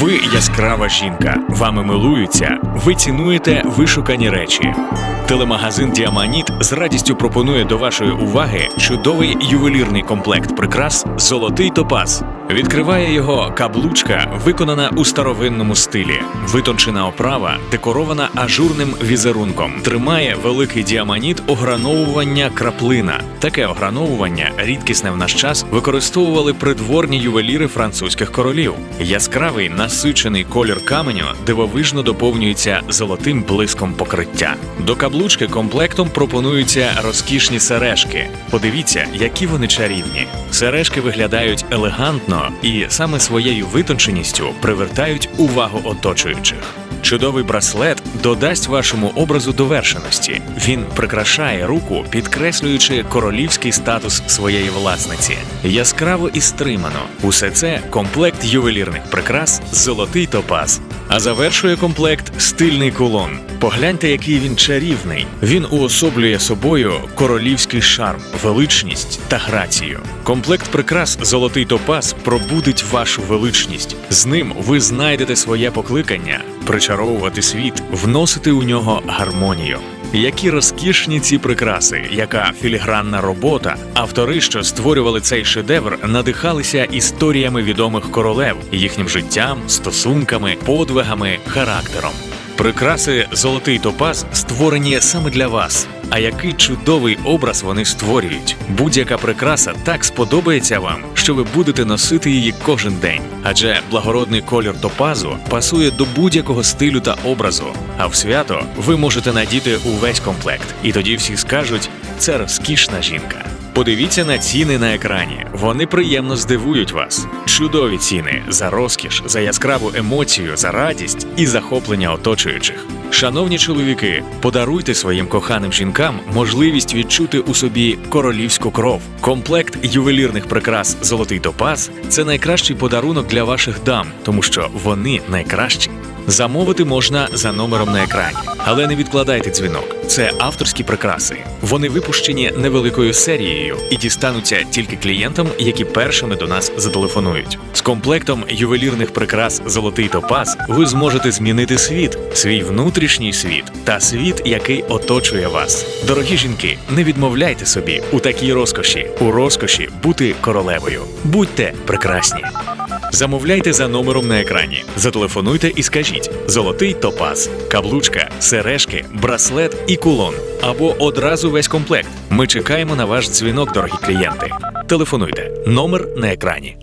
Ви яскрава жінка, вами милуються, ви цінуєте вишукані речі. Телемагазин Діаманіт з радістю пропонує до вашої уваги чудовий ювелірний комплект прикрас Золотий топаз. Відкриває його каблучка, виконана у старовинному стилі. Витончена оправа, декорована ажурним візерунком. Тримає великий діаманіт ограновування краплина. Таке ограновування, рідкісне в наш час, використовували придворні ювеліри французьких королів. Яскравий насичений колір каменю дивовижно доповнюється золотим блиском покриття. До каблучки комплектом пропонуються розкішні сережки. Подивіться, які вони чарівні. Сережки виглядають елегантно і саме своєю витонченістю привертають увагу оточуючих. Чудовий браслет додасть вашому образу довершеності. Він прикрашає руку, підкреслюючи королівський статус своєї власниці. Яскраво і стримано. Усе це комплект ювелірних прикрас Золотий топаз. А завершує комплект стильний кулон. Погляньте, який він чарівний. Він уособлює собою королівський шарм, величність та грацію. Комплект прикрас Золотий топаз пробудить вашу величність. З ним ви знайдете своє покликання, причаровувати світ, вносити у нього гармонію. Які розкішні ці прикраси, яка філігранна робота. Автори, що створювали цей шедевр, надихалися історіями відомих королев, їхнім життям, стосунками, подвигами, характером. Прикраси Золотий топаз створені саме для вас. А який чудовий образ вони створюють. Будь-яка прикраса так сподобається вам, що ви будете носити її кожен день. Адже благородний колір топазу пасує до будь-якого стилю та образу. А в свято ви можете надіти увесь комплект. І тоді всі скажуть: це розкішна жінка. Подивіться на ціни на екрані. Вони приємно здивують вас. Чудові ціни за розкіш, за яскраву емоцію, за радість і захоплення оточуючих. Шановні чоловіки, подаруйте своїм коханим жінкам можливість відчути у собі королівську кров. Комплект ювелірних прикрас Золотий топаз це найкращий подарунок для ваших дам, тому що вони найкращі. Замовити можна за номером на екрані, але не відкладайте дзвінок. Це авторські прикраси. Вони випущені невеликою серією і дістануться тільки клієнтам, які першими до нас зателефонують. З комплектом ювелірних прикрас Золотий топаз ви зможете змінити світ, свій внутрішній світ та світ, який оточує вас. Дорогі жінки, не відмовляйте собі у такій розкоші, у розкоші бути королевою. Будьте прекрасні. Замовляйте за номером на екрані. Зателефонуйте і скажіть: золотий топаз, каблучка, сережки, браслет і кулон. Або одразу весь комплект. Ми чекаємо на ваш дзвінок, дорогі клієнти. Телефонуйте. Номер на екрані.